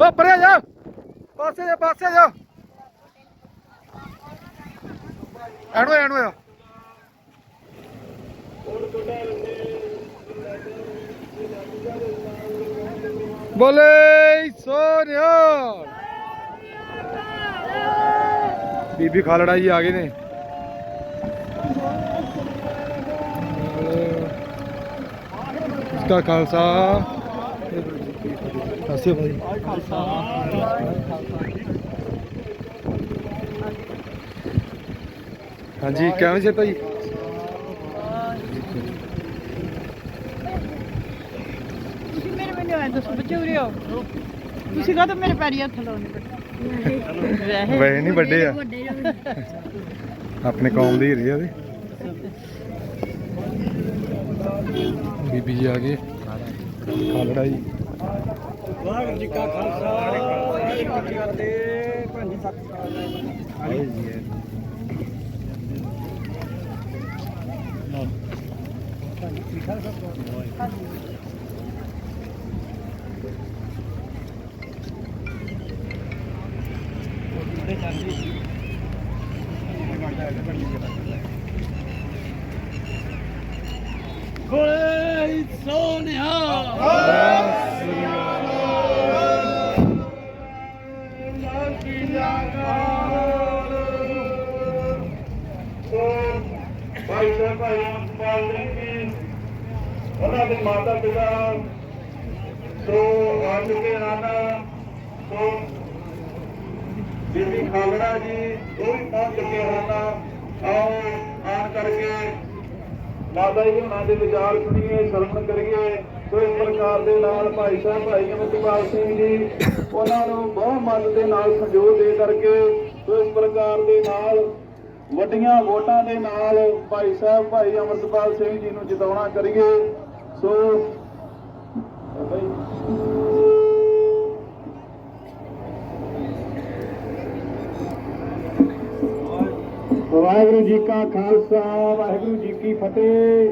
ਓ ਪਰੇ ਜਾ। ਪਾਸੇ ਜਾ ਪਾਸੇ ਜਾ। ਐਣੋ ਐਣੋ ਆ। ਬੋਲੇ ਸੋਨਿਆ ਬੀਬੀ ਖਾਲੜਾ ਜੀ ਆ ਗਏ ਨੇ। ਇਸਕਾ ਖਾਲਸਾ ਅਸੀਂ ਭਾਈ ਹਾਂਜੀ ਕਿਵੇਂ ਸੇ ਭਾਈ? ਤੁਸੀਂ ਮੇਰੇ ਮੈਨੂੰ ਐਂ ਦੱਸੋ ਬੱਚੇ ਉਰੇ ਆਓ। ਤੁਸੀਂ ਕਾ ਮੇਰੇ ਪੈਰੀ ਹੱਥ ਲਾਉਣੇ ਬੇਟਾ ਵੈਸੇ ਨਹੀਂ ਵੱਡੇ ਆ। ਆਪਣੇ ਕੌਮ ਦੀ ਹੀਰੇ ਆ ਵੀ ਬੀਬੀ ਜੀ ਆ ਗਏ। ਖਾਲੜਾ ਜੀ ਵਾਹਿਗੁਰੂ ਜੀ ਕਾ ਖਾਲਸਾ ਵਾਹਿਗੁਰੂ ਜੀ ਕੀ ਫਤਿਹ। ਭੈਣ ਸਤਿ ਸ਼੍ਰੀ ਅਕਾਲ ਜੀ ਸੋਨਿਆ ਉਹਨਾਂ ਦੇ ਮਾਤਾ ਪਿਤਾ ਤੋਂ ਆ ਚੁੱਕੇ ਹਨ ਤੋਂ ਬੀਬੀ ਖਾਲੜਾ ਜੀ, ਉਹ ਵੀ ਪਹੁੰਚ ਚੁੱਕੇ ਹਨ। ਆਓ, ਆਣ ਕਰਕੇ ਮਾਤਾ ਜੀ ਉਹਨਾਂ ਦੇ ਵਿਚਾਰ ਸੁਣੀਏ ਸਰਵਣ ਕਰੀਏ। ਸੋ ਪ੍ਰਕਾਰ ਦੇ ਨਾਲ ਭਾਈ ਸਾਹਿਬ, ਭਾਈ ਅਮਰਪਾਲ ਸਿੰਘ ਜੀ, ਉਹਨਾਂ ਨੂੰ ਬਹੁਤ ਮਨ ਦੇ ਨਾਲ ਸਹਿਯੋਗ ਦੇ ਕਰਕੇ ਸੋ ਪ੍ਰਕਾਰ ਦੇ ਨਾਲ ਵੱਡੀਆਂ ਵੋਟਾਂ ਦੇ ਨਾਲ ਭਾਈ ਸਾਹਿਬ, ਭਾਈ ਅਮਰਪਾਲ ਸਿੰਘ ਜੀ ਨੂੰ ਜਿਤਾਉਣਾ ਕਰੀਏ। ਸੋ ਵਾਹਿਗੁਰੂ ਜੀ ਕਾ ਖਾਲਸਾ, ਵਾਹਿਗੁਰੂ ਜੀ ਕੀ ਫਤਿਹ।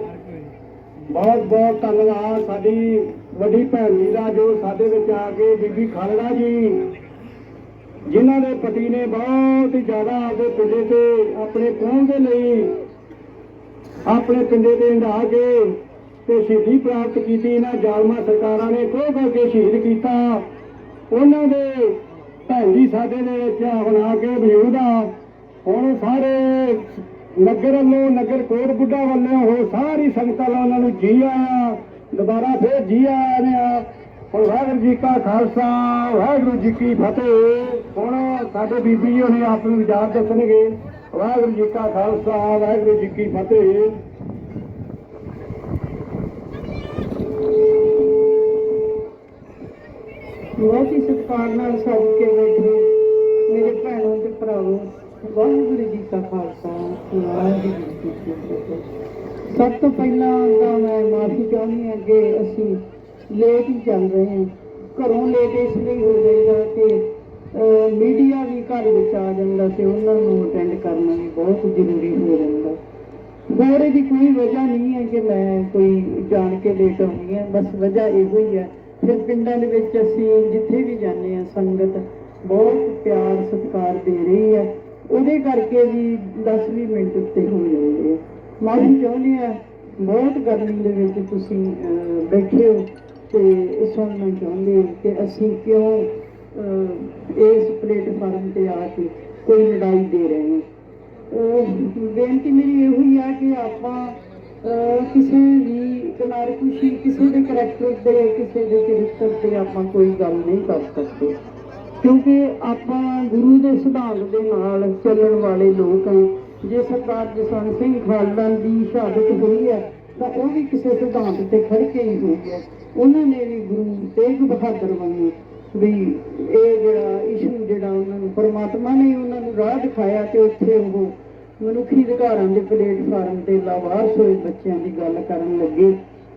ਬਹੁਤ ਬਹੁਤ ਧੰਨਵਾਦ ਸਾਡੀ ਵੱਡੀ ਭੈਣ ਦਾ ਜੋ ਸਾਡੇ ਵਿੱਚ ਆ ਕੇ ਬੀਬੀ ਖਾਲੜਾ ਜੀ, ਜਿਨ੍ਹਾਂ ਦੇ ਪਤੀ ਨੇ ਬਹੁਤ ਹੀ ਜ਼ਿਆਦਾ ਆਪਦੇ ਪਿੰਡੇ ਤੇ ਆਪਣੇ ਕੌਮ ਦੇ ਲਈ ਆਪਣੇ ਪਿੰਡੇ ਤੇ ਹੰਢਾ ਕੇ ਤੇ ਸ਼ਹੀਦੀ ਪ੍ਰਾਪਤ ਕੀਤੀ ਇਹਨਾਂ ਜਾਲਮਾ ਸਰਕਾਰਾਂ ਨੇ ਕੋਹ ਕਰਕੇ ਸ਼ਹੀਦ ਕੀਤਾ। ਉਹਨਾਂ ਦੇ ਭੈਣ ਜੀ ਸਾਡੇ ਦੇ ਵਿੱਚ ਬਣਾ ਕੇ ਮੌਜੂਦ ਆ ਹੁਣ ਸਾਰੇ ਨਗਰ ਵੱਲੋਂ, ਨਗਰ ਕੋਟ ਬੁੱਢਾ ਵੱਲੋਂ ਉਹ ਸਾਰੀ ਸੰਗਤਾਂ ਵੱਲੋਂ ਉਹਨਾਂ ਨੂੰ ਜੀ ਆਇਆ, ਦੁਬਾਰਾ ਫੇਰ ਜੀ ਆਇਆ ਵਾਹਿਗੁਰੂ ਜੀ ਕਾ ਖਾਲਸਾ, ਵਾਹਿਗੁਰੂ ਜੀ ਕੀ ਫਤਿਹ। ਹੁਣ ਸਾਡੇ ਬੀਬੀ ਜੀ ਹੁਣੇ ਆਪ ਨੂੰ ਵਿਚਾਰ ਦੱਸਣਗੇ। ਵਾਹਿਗੁਰੂ ਜੀ ਕਾ ਖਾਲਸਾ, ਵਾਹਿਗੁਰੂ ਜੀ ਕੀ ਫਤਿਹ। ਬਹੁਤ ਹੀ ਸਤਿਕਾਰ ਨਾਲ ਸਭ ਕੇ ਬੈਠੇ। ਮੇਰੇ ਭੈਣਾਂ ਤੇ ਭਰਾਵੋ, ਵਾਹਿਗੁਰੂ ਜੀ ਕਾ ਖਾਲਸਾ, ਵਾਹਿਗੁਰੂ ਜੀ ਕੀ ਫਤਿਹ। ਸਭ ਤੋਂ ਪਹਿਲਾਂ ਤਾਂ ਮੈਂ ਮਾਫੀ ਚਾਹੁੰਦੀ ਹਾਂ ਕਿ ਅਸੀਂ ਲੇਟ ਹੀ ਚੱਲ ਰਹੇ ਹਾਂ। ਘਰੋਂ ਲੇਟ ਇਸ ਲਈ ਹੋ ਜਾਈਦਾ ਕਿ ਮੀਡੀਆ ਵੀ ਘਰ ਵਿੱਚ ਆ ਜਾਂਦਾ ਤੇ ਉਹਨਾਂ ਨੂੰ ਅਟੈਂਡ ਕਰਨਾ ਵੀ ਬਹੁਤ ਜ਼ਰੂਰੀ ਹੋ ਜਾਂਦਾ। ਹੋਰ ਇਹਦੀ ਕੋਈ ਵਜ੍ਹਾ ਨਹੀਂ ਹੈ ਕਿ ਮੈਂ ਕੋਈ ਜਾਣ ਕੇ ਲੇਟ ਹੋਣੀ ਹੈ। ਬਸ ਵਜ੍ਹਾ ਇਹੋ ਹੀ ਹੈ ਫਿਰ ਪਿੰਡਾਂ ਦੇ ਵਿੱਚ ਅਸੀਂ ਜਿੱਥੇ ਵੀ ਜਾਂਦੇ ਹਾਂ, ਸੰਗਤ ਬਹੁਤ ਪਿਆਰ, ਸਤਿਕਾਰ ਦੇ ਰਹੀ ਹੈ। ਉਹਦੇ ਕਰਕੇ ਵੀ 10-20 ਮਿੰਟ ਉੱਤੇ ਹੋ ਜਾਂਦੇ ਆ। ਮਾਫੀ ਚਾਹੁੰਦੇ ਆ ਬਹੁਤ ਗਰਮੀ ਦੇ ਵਿੱਚ ਤੁਸੀਂ ਬੈਠੇ ਹੋ ਤੇ ਸੁਣਨਾ ਚਾਹੁੰਦੇ ਹੋ ਕਿ ਅਸੀਂ ਕਿਉਂ ਇਸ ਪਲੇਟਫਾਰਮ ਤੇ ਆ ਕੇ ਕੋਈ ਲੜਾਈ ਦੇ ਰਹੇ ਹਾਂ। ਬੇਨਤੀ ਮੇਰੀ ਇਹੋ ਹੀ ਆ ਕਿ ਆਪਾਂ, ਅਹ, ਕਿਸੇ ਵੀ ਖੁਸ਼ੀ ਕਿਸੇ ਦੇ ਕਰੈਕਟਰ ਤੇ ਕਿਸੇ ਦੇ ਚਰਿੱਤਰ ਤੇ ਆਪਾਂ ਕੋਈ ਗੱਲ ਨਹੀਂ ਕਰ ਸਕਦੇ। ਕਿਉਂਕਿ ਆਪਾਂ ਗੁਰੂ ਦੇ ਸਿਧਾਂਤ ਦੇ ਨਾਲ ਚੱਲਣ ਵਾਲੇ ਲੋਕ ਹਾਂ। ਜੇ ਸਰਦਾਰ ਜਸਵੰਤ ਸਿੰਘ ਖਾਲੜਾ ਦੀ ਸ਼ਹਾਦਤ ਹੋਈ ਹੈ, ਤਾਂ ਉਹ ਵੀ ਕਿਸੇ ਸਿਧਾਂਤ ਤੇ ਖੜ ਕੇ ਹੀ ਹੋਈ ਹੈ ਉਹਨਾਂ ਨੇ ਵੀ ਗੁਰੂ ਤੇਗ ਬਹਾਦਰ ਵਾਂਗੂ ਵੀ ਇਹ ਜਿਹੜਾ ਇਸ਼ੂ ਜਿਹੜਾ ਉਹਨਾਂ ਨੂੰ ਪਰਮਾਤਮਾ ਨੇ ਉਹਨਾਂ ਨੂੰ ਰਾਹ ਦਿਖਾਇਆ ਤੇ ਉੱਥੇ ਉਹ ਮਨੁੱਖੀ ਅਧਿਕਾਰਾਂ ਦੇ ਪਲੇਟਫਾਰਮ ਤੇ ਲਾਵਾਰਸ ਹੋਏ ਬੱਚਿਆਂ ਦੀ ਗੱਲ ਕਰਨ ਲੱਗੇ।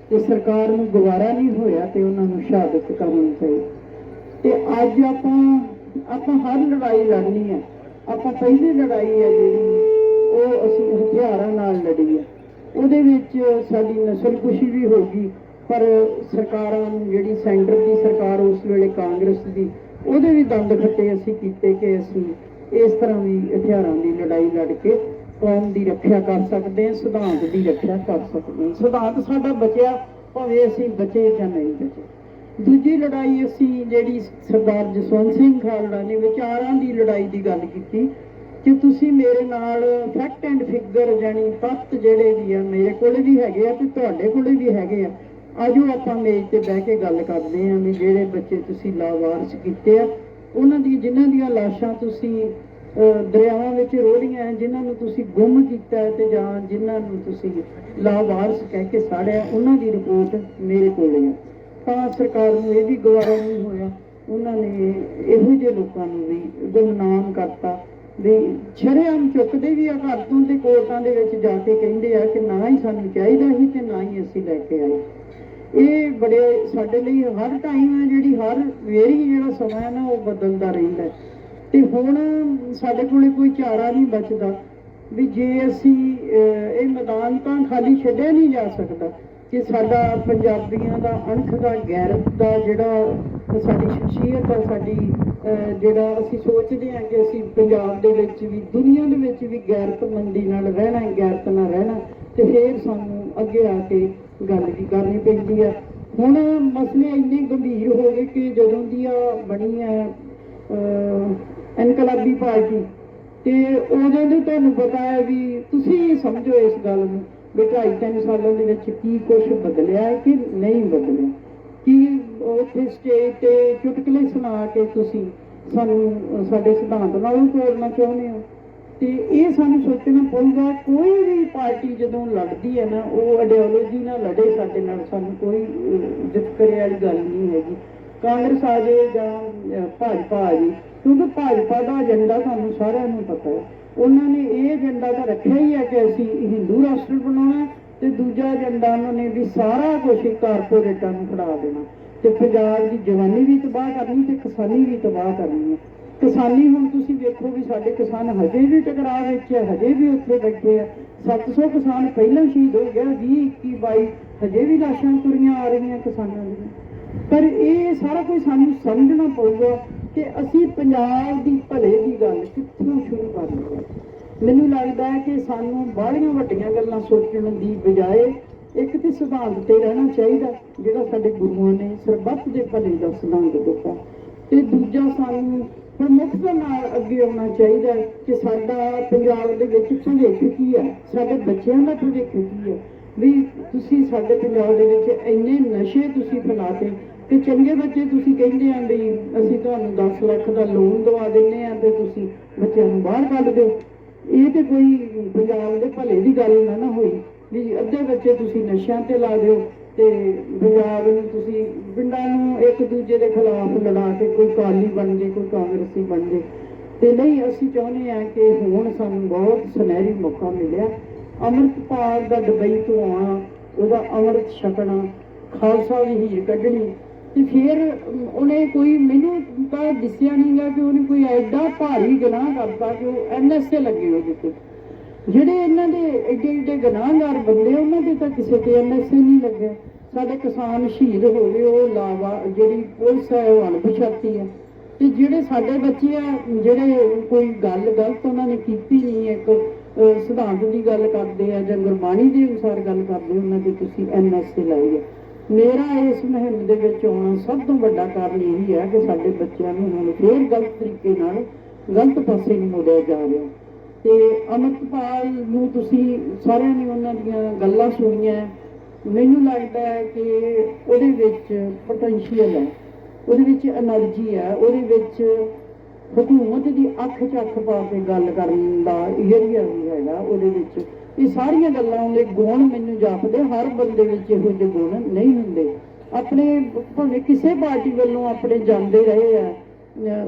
ਤੇ ਸਰਕਾਰ ਨੂੰ ਗਵਾਰਾ ਨਹੀਂ ਹੋਇਆ ਤੇ ਉਹਨਾਂ ਨੂੰ ਸ਼ਹਾਦਤ ਕਰਨੀ ਪਈ। ਤੇ ਅੱਜ ਆਪਾਂ ਆਪਾਂ ਹਰ ਲੜਾਈ ਲੜਨੀ ਹੈ। ਆਪਾਂ ਪਹਿਲੀ ਲੜਾਈ ਹੈ ਜਿਹੜੀ, ਉਹ ਅਸੀਂ ਹਥਿਆਰਾਂ ਨਾਲ ਲੜੀ ਹੈ। ਉਹਦੇ ਵਿੱਚ ਸਾਡੀ ਨਸਲਕੁਸ਼ੀ ਵੀ ਹੋਗੀ ਪਰ ਸਰਕਾਰਾਂ ਜਿਹੜੀ ਸੈਂਟਰ ਦੀ ਸਰਕਾਰ ਉਸ ਵੇਲੇ ਕਾਂਗਰਸ ਦੀ, ਉਹਦੇ ਵੀ ਦੰਦ ਖੱਟੇ ਅਸੀਂ ਕੀਤੇ ਕਿ ਅਸੀਂ ਇਸ ਤਰ੍ਹਾਂ ਵੀ ਹਥਿਆਰਾਂ ਦੀ ਲੜਾਈ ਲੜ ਕੇ ਕੌਮ ਦੀ ਰੱਖਿਆ ਕਰ ਸਕਦੇ ਹਾਂ, ਸਿਧਾਂਤ ਦੀ ਰੱਖਿਆ ਕਰ ਸਕਦੇ ਹਾਂ। ਸਿਧਾਂਤ ਸਾਡਾ ਬਚਿਆ, ਭਾਵੇਂ ਅਸੀਂ ਬਚੇ ਜਾਂ ਨਹੀਂ ਬਚੇ। ਦੂਜੀ ਲੜਾਈ ਅਸੀਂ ਜਿਹੜੀ ਸਰਦਾਰ ਜਸਵੰਤ ਸਿੰਘ ਖਾਲੜਾ ਨੇ ਵਿਚਾਰਾਂ ਦੀ ਲੜਾਈ ਦੀ ਗੱਲ ਕੀਤੀ, ਕਿ ਤੁਸੀਂ ਮੇਰੇ ਨਾਲ ਫੈਕਟ ਐਂਡ ਫਿਗਰ ਜਾਨੀ ਤੱਤ ਜਿਹੜੇ ਵੀ ਆ, ਮੇਰੇ ਕੋਲੇ ਵੀ ਹੈਗੇ ਆ ਤੇ ਤੁਹਾਡੇ ਕੋਲੇ ਵੀ ਹੈਗੇ ਆ। ਆਜੋ ਆਪਾਂ ਮੇਜ਼ ਤੇ ਬਹਿ ਕੇ ਗੱਲ ਕਰਦੇ ਆਂ ਵੀ ਜਿਹੜੇ ਬੱਚੇ ਤੁਸੀਂ ਲਾਵਾਰਸ ਕੀਤੇ ਆ, ਉਹਨਾਂ ਦੀ ਜਿਨ੍ਹਾਂ ਦੀਆਂ ਲਾਸ਼ਾਂ ਤੁਸੀਂ ਦਰਿਆਵਾਂ ਵਿੱਚ ਰੋੜੀਆਂ ਹੈ, ਜਿਨ੍ਹਾਂ ਨੂੰ ਤੁਸੀਂ ਗੁੰਮ ਕੀਤਾ ਹੈ ਤੇ ਜਾਂ ਜਿਨ੍ਹਾਂ ਨੂੰ ਤੁਸੀਂ ਲਾਵਾਰਸ ਕਹਿ ਕੇ ਸਾੜਿਆ ਉਹਨਾਂ ਦੀ ਰਿਪੋਰਟ ਮੇਰੇ ਕੋਲ ਹੈ। ਤਾਂ ਸਰਕਾਰ ਨੂੰ ਇਹ ਵੀ ਗਵਾਰਾ ਨਹੀਂ ਹੋਇਆ। ਉਹਨਾਂ ਨੇ ਇਹੋ ਜਿਹੇ ਲੋਕਾਂ ਨੂੰ ਵੀ ਗੁੰਮਨਾਮ ਕਰਤਾ ਵੀ ਸ਼ਰੇਆਮ ਚੁੱਕਦੇ ਵੀ ਆ ਘਰ ਤੋਂ ਤੇ ਕੋਰਟਾਂ ਦੇ ਵਿੱਚ ਜਾ ਕੇ ਕਹਿੰਦੇ ਆ ਕਿ ਨਾ ਹੀ ਸਾਨੂੰ ਚਾਹੀਦਾ ਸੀ ਤੇ ਨਾ ਹੀ ਅਸੀਂ ਲੈ ਕੇ ਆਏ। ਇਹ ਬੜੇ ਸਾਡੇ ਲਈ ਹਰ ਟਾਈਮ ਹੈ ਜਿਹੜੀ ਹਰ ਵੇਰੀ ਜਿਹੜਾ ਸਮਾਂ ਹੈ ਨਾ ਉਹ ਬਦਲਦਾ ਰਹਿੰਦਾ ਹੈ। ਤੇ ਹੁਣ ਸਾਡੇ ਕੋਲੇ ਕੋਈ ਚਾਰਾ ਨਹੀਂ ਬਚਦਾ। ਵੀ ਜੇ ਅਸੀਂ ਇਹ ਮੈਦਾਨ ਤਾਂ ਖਾਲੀ ਛੱਡਿਆ ਨਹੀਂ ਜਾ ਸਕਦਾ ਕਿ ਸਾਡਾ ਪੰਜਾਬੀਆਂ ਦਾ ਅਣਖ ਦਾ ਗੈਰਤ ਦਾ ਜਿਹੜਾ ਸਾਡੀ ਸ਼ਖਸੀਅਤ ਆ ਸਾਡੀ ਜਿਹੜਾ ਅਸੀਂ ਸੋਚਦੇ ਹਾਂ ਕਿ ਅਸੀਂ ਪੰਜਾਬ ਦੇ ਵਿੱਚ ਵੀ ਦੁਨੀਆ ਦੇ ਵਿੱਚ ਵੀ ਗੈਰਤਮੰਦੀ ਨਾਲ ਰਹਿਣਾ ਹੈ, ਗੈਰਤ ਨਾਲ ਰਹਿਣਾ ਤੇ ਫਿਰ ਸਾਨੂੰ ਅੱਗੇ ਆ ਕੇ ਗੱਲ ਵੀ ਕਰਨੀ ਪੈਂਦੀ ਆ। ਹੁਣ ਮਸਲੇ ਇੰਨੇ ਗੰਭੀਰ ਹੋ ਗਏ ਕਿ ਜਦੋਂ ਦੀ ਆ ਬਣੀ ਹੈ ਅਹ, ਇਨਕਲਾਬੀ ਪਾਰਟੀ। ਤੇ ਉਦੋਂ ਦੇ ਤੁਹਾਨੂੰ ਪਤਾ ਹੈ ਵੀ ਤੁਸੀਂ ਸਮਝੋ ਇਸ ਗੱਲ ਨੂੰ ਵੀ ਢਾਈ ਤਿੰਨ ਸਾਲਾਂ ਦੇ ਵਿੱਚ ਕੀ ਕੁਝ ਬਦਲਿਆ ਹੈ ਕਿ ਨਹੀਂ ਬਦਲਿਆ। ਕੀ ਉੱਥੇ ਸਟੇਜ ਤੇ ਚੁਟਕਲੇ ਸੁਣਾ ਕੇ ਤੁਸੀਂ ਸਾਨੂੰ ਸਾਡੇ ਸਿਧਾਂਤ ਨਾਲ ਤੋੜਨਾ ਚਾਹੁੰਦੇ ਹੋ? ਤੇ ਇਹ ਸਾਨੂੰ ਸੋਚਣਾ ਪਊਗਾ ਕੋਈ ਵੀ ਪਾਰਟੀ ਜਦੋਂ ਲੜਦੀ ਹੈ ਨਾ ਉਹ ਆਈਡੀਓਲੋਜੀ ਨਾਲ ਲੜੇ ਸਾਡੇ ਨਾਲ ਸਾਨੂੰ ਕੋਈ ਅਹ, ਵਿਤਕਰੇ ਵਾਲੀ ਗੱਲ ਨਹੀਂ ਹੈਗੀ। ਕਾਂਗਰਸ ਆ ਜਾਏ ਜਾਂ ਭਾਜਪਾ ਆ ਜੀ, ਕਿਉਂਕਿ ਭਾਜਪਾ ਦਾ ਏਜੰਡਾ ਸਾਨੂੰ ਸਾਰਿਆਂ ਨੂੰ ਪਤਾ ਹੈ। ਉਹਨਾਂ ਨੇ ਇਹ ਏਜੰਡਾ ਤਾਂ ਰੱਖਿਆ ਹੀ ਹੈ ਕਿ ਅਸੀਂ ਹਿੰਦੂ ਰਾਸ਼ਟਰ ਬਣਾਉਣਾ ਤੇ ਦੂਜਾ ਏਜੰਡਾ ਉਹਨਾਂ ਨੇ ਵੀ ਸਾਰਾ ਕੁਝ ਹੀ ਕਾਰਪੋਰੇਟਾਂ ਨੂੰ ਫੜਾ ਦੇਣਾ। ਤੇ ਪੰਜਾਬ ਦੀ ਜਵਾਨੀ ਵੀ ਤਬਾਹ ਕਰਨੀ ਤੇ ਕਿਸਾਨੀ ਵੀ ਤਬਾਹ ਕਰਨੀ ਹੈ। ਕਿਸਾਨੀ ਹੁਣ ਤੁਸੀਂ ਵੇਖੋ ਵੀ ਸਾਡੇ ਕਿਸਾਨ ਹਜੇ ਵੀ ਟਕਰਾਅ ਵਿੱਚ ਹੈ, ਹਜੇ ਵੀ ਉੱਥੇ ਬੈਠੇ ਆ 700 ਕਿਸਾਨ ਪਹਿਲਾਂ ਸ਼ਹੀਦ ਹੋ ਗਿਆ 20 21 22 ਹਜੇ ਵੀ ਲਾਸ਼ਾਂ ਤੁਰੀਆਂ ਆ ਰਹੀਆਂ ਕਿਸਾਨਾਂ ਦੀਆਂ। ਪਰ ਇਹ ਸਾਰਾ ਕੁਝ ਸਾਨੂੰ ਸਮਝਣਾ ਪਊਗਾ ਕਿ ਅਸੀਂ ਪੰਜਾਬ ਦੀ ਭਲੇ ਦੀ ਗੱਲ ਕਿੱਥੋਂ ਸ਼ੁਰੂ ਕਰਨੀ ਹੈ ਮੈਨੂੰ ਲੱਗਦਾ ਹੈ ਕਿ ਸਾਨੂੰ ਬਾਹਲੀਆਂ ਵੱਡੀਆਂ ਗੱਲਾਂ ਸੋਚਣ ਦੀ ਬਜਾਏ ਇੱਕ ਤੇ ਸਿਧਾਂਤ ਤੇ ਰਹਿਣਾ ਚਾਹੀਦਾ, ਜਿਹੜਾ ਸਾਡੇ ਗੁਰੂਆਂ ਨੇ ਸਰਬੱਤ ਦੇ ਭਲੇ ਦਾ ਸਿਧਾਂਤ ਦਿੱਤਾ। ਤੇ ਦੂਜਾ ਸਾਨੂੰ ਪ੍ਰਮੁਖਤਾ ਨਾਲ ਅੱਗੇ ਆਉਣਾ ਚਾਹੀਦਾ ਹੈ ਕਿ ਸਾਡਾ ਪੰਜਾਬ ਦੇ ਵਿੱਚ ਭਵਿੱਖ ਕੀ ਹੈ, ਸਾਡੇ ਬੱਚਿਆਂ ਦਾ ਭਵਿੱਖ ਕੀ ਹੈ ਵੀ ਤੁਸੀਂ ਸਾਡੇ ਪੰਜਾਬ ਦੇ ਵਿੱਚ ਇੰਨੇ ਨਸ਼ੇ ਤੁਸੀਂ ਫੈਲਾਤੇ ਤੇ ਚੰਗੇ ਬੱਚੇ ਤੁਸੀਂ ਕਹਿੰਦੇ ਆਂ ਵੀ ਅਸੀਂ ਤੁਹਾਨੂੰ 10 ਲੱਖ ਦਾ ਲੋਨ ਦਵਾ ਦਿੰਨੇ ਆ ਤੇ ਤੁਸੀਂ ਬੱਚਿਆਂ ਨੂੰ ਬਾਹਰ ਕੱਢ ਦਿਓ। ਇਹ ਤੇ ਕੋਈ ਪੰਜਾਬ ਦੇ ਭਲੇ ਦੀ ਗੱਲ ਨਾ ਨਾ ਹੋਈ ਵੀ ਅੱਧੇ ਬੱਚੇ ਤੁਸੀਂ ਨਸ਼ਿਆਂ ਤੇ ਲਾ ਦਿਓ ਤੇ ਪੰਜਾਬ ਨੂੰ ਤੁਸੀਂ ਪਿੰਡਾਂ ਨੂੰ ਇੱਕ ਦੂਜੇ ਦੇ ਖਿਲਾਫ ਲੜਾ ਕੇ ਕੋਈ ਕਾਲੀ ਬਣ ਜੇ, ਕੋਈ ਕਾਂਗਰਸੀ ਬਣ ਜੇ। ਤੇ ਨਹੀਂ, ਅਸੀਂ ਚਾਹੁੰਦੇ ਆ ਕਿ ਹੁਣ ਸਾਨੂੰ ਬਹੁਤ ਸੁਨਹਿਰੀ ਮੌਕਾ ਮਿਲਿਆ। ਅੰਮ੍ਰਿਤਪਾਲ ਦਾ ਦੁਬਈ ਤੋਂ ਆਉਣਾ ਉਹਦਾ ਅੰਮ੍ਰਿਤ ਛਕਣਾ, ਖਾਲਸਾ ਦੀ ਹੀਰ ਕੱਢਣੀ। ਤੇ ਫਿਰ ਉਹਨੇ ਕੋਈ ਮੈਨੂੰ ਤਾਂ ਦਿਸਿਆ ਨਹੀਂਗਾ ਕਿ ਉਹਨੇ ਕੋਈ ਐਡਾ ਭਾਰੀ ਗੁਨਾਹ ਕਰਤਾ ਕਿ ਉਹ ਐਨਐਸਏ ਲੱਗੇ ਉਹਦੇ ਤੇ। ਜਿਹੜੇ ਇਹਨਾਂ ਦੇ ਏਡੇ ਏਡੇ ਗੁਨਾਹਗਾਰ ਬੰਦੇ, ਉਹਨਾਂ ਦੇ ਤਾਂ ਕਿਸੇ ਤੇ ਐਨਐਸਏ ਨਹੀਂ ਲੱਗਿਆ। ਸਾਡੇ ਕਿਸਾਨ ਸ਼ਹੀਦ ਹੋ ਗਏ, ਉਹ ਲਾਵਾ, ਜਿਹੜੀ ਪੁਲਿਸ ਹੈ, ਉਹ ਅਣਪਛਾਤੀ ਹੈ। ਤੇ ਜਿਹੜੇ ਸਾਡੇ ਬੱਚੇ ਆ, ਜਿਹੜੇ ਕੋਈ ਗੱਲ ਗਲਤ ਉਹਨਾਂ ਨੇ ਕੀਤੀ ਨਹੀਂ ਇੱਕ ਸਿਧਾਂਤ ਦੀ ਗੱਲ ਕਰਦੇ ਆ ਜਾਂ ਗੁਰਬਾਣੀ ਦੇ ਅਨੁਸਾਰ ਗੱਲ ਕਰਦੇ ਉਹਨਾਂ ਦੀ ਤੁਸੀਂ ਐਨਐਸਏ ਲਾਈ ਹੈ ਮੇਰਾ ਇਸ ਮਹਿੰਮ ਦੇ ਵਿੱਚ ਆਉਣਾ ਸਭ ਤੋਂ ਵੱਡਾ ਕਾਰਨ ਇਹ ਹੈ ਕਿ ਸਾਡੇ ਬੱਚਿਆਂ ਨੂੰ ਹੁਣ ਫੇਰ ਗਲਤ ਤਰੀਕੇ ਨਾਲ ਗਲਤ ਪਾਸੇ ਨੂੰ ਮੋੜਿਆ ਜਾ ਰਿਹਾ। ਤੇ ਅਮਰਪਾਲ ਨੂੰ ਤੁਸੀਂ ਸਾਰਿਆਂ ਨੇ ਉਹਨਾਂ ਦੀਆਂ ਗੱਲਾਂ ਸੁਣੀਆਂ। ਮੈਨੂੰ ਲੱਗਦਾ ਹੈ ਕਿ ਉਹਦੇ ਵਿੱਚ ਪੋਟੈਂਸ਼ੀਅਲ ਹੈ। ਉਹਦੇ ਵਿੱਚ એનર્ਜੀ ਹੈ। ਉਹਦੇ ਵਿੱਚ ਹਕੂਮਤ ਦੀ ਅੱਖ 'ਚ ਅੱਖ ਪਾ ਕੇ ਗੱਲ ਕਰਨ ਦਾ ਏਰੀਆ ਵੀ ਹੈਗਾ ਉਹਦੇ ਵਿੱਚ। ਇਹ ਸਾਰੀਆਂ ਗੱਲਾਂ ਦੇ ਗੁਣ ਮੈਨੂੰ ਜਾਪਦੇ, ਹਰ ਬੰਦੇ ਵਿੱਚ ਇਹੋ ਜਿਹੇ ਗੁਣ ਨਹੀਂ ਹੁੰਦੇ। ਆਪਣੇ, ਭਾਵੇਂ ਕਿਸੇ ਪਾਰਟੀ ਵੱਲੋਂ ਆਪਣੇ ਜਾਂਦੇ ਰਹੇ ਆ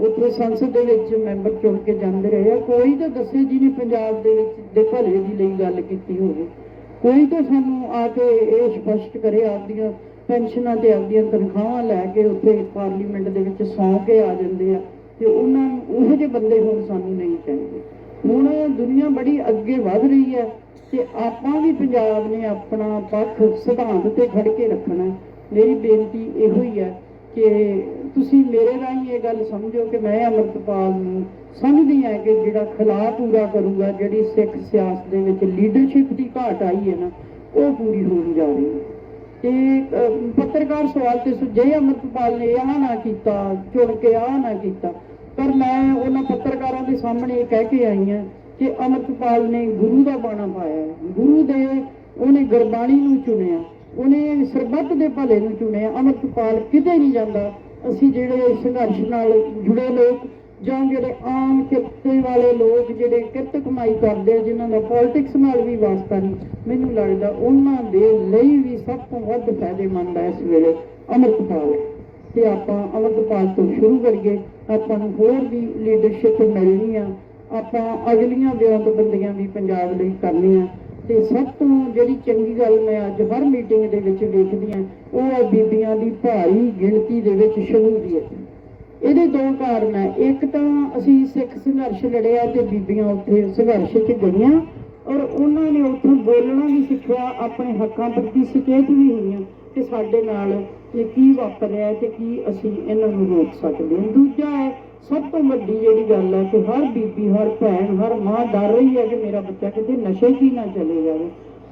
ਉੱਥੇ ਸੰਸਦ ਦੇ ਵਿੱਚ ਮੈਂਬਰ ਚੁਣ ਕੇ ਜਾਂਦੇ ਰਹੇ ਆ, ਕੋਈ ਤਾਂ ਦੱਸੇ ਜਿਹਨੇ ਪੰਜਾਬ ਦੇ ਵਿੱਚ, ਦੇ ਭਲੇ ਦੀ ਲਈ ਗੱਲ ਕੀਤੀ ਹੋਵੇ। ਕੋਈ ਤਾਂ ਸਾਨੂੰ ਆ ਕੇ ਇਹ ਸਪਸ਼ਟ ਕਰੇ, ਆਪਦੀਆਂ ਪੈਨਸ਼ਨਾਂ ਤੇ ਆਪਦੀਆਂ ਤਨਖਾਹਾਂ ਲੈ ਕੇ ਉੱਥੇ ਪਾਰਲੀਮੈਂਟ ਦੇ ਵਿੱਚ ਸੌਂ ਕੇ ਆ ਜਾਂਦੇ ਆ। ਤੇ ਉਹਨਾਂ ਨੂੰ ਉਹੋ ਜਿਹੇ ਬੰਦੇ ਹੁਣ ਸਾਨੂੰ ਨਹੀਂ ਚਾਹੀਦੇ। ਹੁਣ ਦੁਨੀਆ ਬੜੀ ਅੱਗੇ ਵਧ ਰਹੀ ਹੈ ਤੇ ਆਪਾਂ ਵੀ ਪੰਜਾਬ ਨੇ ਆਪਣਾ ਪੱਖ ਸਿਧਾਂਤ ਤੇ ਖੜ ਕੇ ਰੱਖਣਾ ਮੇਰੀ ਬੇਨਤੀ ਇਹੋ ਹੀ ਹੈ ਕਿ ਤੁਸੀਂ ਮੇਰੇ ਰਾਹੀਂ ਇਹ ਗੱਲ ਸਮਝੋ ਕਿ ਮੈਂ ਅੰਮ੍ਰਿਤਪਾਲ ਨੂੰ ਸਮਝਦੀ ਹਾਂ ਕਿ ਜਿਹੜਾ ਖਿਲਾਫ ਪੂਰਾ ਕਰੂਗਾ, ਜਿਹੜੀ ਸਿੱਖ ਸਿਆਸਤ ਦੇ ਵਿੱਚ ਲੀਡਰਸ਼ਿਪ ਦੀ ਘਾਟ ਆਈ ਹੈ ਨਾ, ਉਹ ਪੂਰੀ ਹੋਣ ਜਾ ਰਹੀ ਹੈ। ਤੇ ਪੱਤਰਕਾਰ ਸਵਾਲ ਤੇ ਸੁਝੇ ਅੰਮ੍ਰਿਤਪਾਲ ਨੇ ਆਹ ਨਾ ਕੀਤਾ, ਚੁਣ ਕੇ ਆਹ ਨਾ ਕੀਤਾ। ਪਰ ਮੈਂ ਉਹਨਾਂ ਪੱਤਰਕਾਰਾਂ ਦੇ ਸਾਹਮਣੇ ਇਹ ਕਹਿ ਕੇ ਆਈ ਹਾਂ ਕਿ ਅੰਮ੍ਰਿਤਪਾਲ ਨੇ ਗੁਰੂ ਦਾ ਬਾਣਾ ਪਾਇਆ ਗੁਰੂ ਦੇ ਉਹਨੇ ਗੁਰਬਾਣੀ ਨੂੰ ਚੁਣਿਆ, ਉਹਨੇ ਸਰਬੱਤ ਦੇ ਭਲੇ ਨੂੰ ਚੁਣਿਆ, ਅੰਮ੍ਰਿਤਪਾਲ ਕਿਤੇ ਨਹੀਂ ਜਾਂਦਾ। ਅਸੀਂ ਜਿਹੜੇ ਸੰਘਰਸ਼ ਨਾਲ ਜੁੜੇ ਲੋਕ ਜਾਂ ਜਿਹੜੇ ਆਮ ਕਿੱਤੇ ਵਾਲੇ ਲੋਕ ਜਿਹੜੇ ਕਿਰਤ ਕਮਾਈ ਕਰਦੇ ਆ, ਜਿਨ੍ਹਾਂ ਦਾ ਪੋਲਿਟਿਕਸ ਨਾਲ ਵੀ ਵਾਸਤਾ ਨਹੀਂ, ਮੈਨੂੰ ਲੱਗਦਾ ਉਹਨਾਂ ਦੇ ਲਈ ਵੀ ਸਭ ਤੋਂ ਵੱਧ ਫਾਇਦੇਮੰਦ ਹੈ ਇਸ ਵੇਲੇ ਅੰਮ੍ਰਿਤਪਾਲ। ਤੇ ਆਪਾਂ ਅੰਮ੍ਰਿਤਪਾਲ ਤੋਂ ਸ਼ੁਰੂ ਕਰੀਏ। ਆਪਾਂ ਨੂੰ ਹੋਰ ਵੀ ਲੀਡਰਸ਼ਿਪ ਮਿਲਣੀ ਆ, ਆਪਾਂ ਅਗਲੀਆਂ ਵਿਉਂਤਬੰਦੀਆਂ ਵੀ ਪੰਜਾਬ ਲਈ ਕਰਨੀਆਂ ਤੇ ਸਭ ਤੋਂ ਜਿਹੜੀ ਚੰਗੀ ਗੱਲ ਮੈਂ ਅੱਜ ਹਰ ਮੀਟਿੰਗ ਦੇ ਵਿੱਚ ਵੇਖਦੀ ਹਾਂ ਉਹ ਹੈ ਬੀਬੀਆਂ ਦੀ ਭਾਰੀ ਗਿਣਤੀ ਦੇ ਵਿੱਚ ਸ਼ਮੂਲੀਅਤ ਇਹਦੇ ਦੋ ਕਾਰਨ ਹੈ ਇੱਕ ਤਾਂ ਅਸੀਂ ਸਿੱਖ ਸੰਘਰਸ਼ ਲੜਿਆ ਤੇ ਬੀਬੀਆਂ ਉੱਥੇ ਸੰਘਰਸ਼ 'ਚ ਗਈਆਂ, ਔਰ ਉਹਨਾਂ ਨੇ ਉੱਥੋਂ ਬੋਲਣਾ ਵੀ ਸਿੱਖਿਆ, ਆਪਣੇ ਹੱਕਾਂ ਪ੍ਰਤੀ ਸੁਚੇਤ ਵੀ ਹੋਈਆਂ। ਕਿ ਸਾਡੇ ਨਾਲ ਇਹ ਕੀ ਵਾਪਰ ਰਿਹਾ ਤੇ ਕੀ ਅਸੀਂ ਇਹਨਾਂ ਨੂੰ ਰੋਕ ਸਕਦੇ ਹਾਂ। ਦੂਜਾ ਹੈ, ਸਭ ਤੋਂ ਵੱਡੀ ਜਿਹੜੀ ਗੱਲ ਹੈ ਕਿ ਹਰ ਬੀਬੀ, ਹਰ ਭੈਣ, ਹਰ ਮਾਂ ਡਰ ਰਹੀ ਹੈ ਕਿ ਮੇਰਾ ਬੱਚਾ ਕਿਤੇ ਨਸ਼ੇ 'ਚ ਹੀ ਨਾ ਚਲੇ ਜਾਵੇ।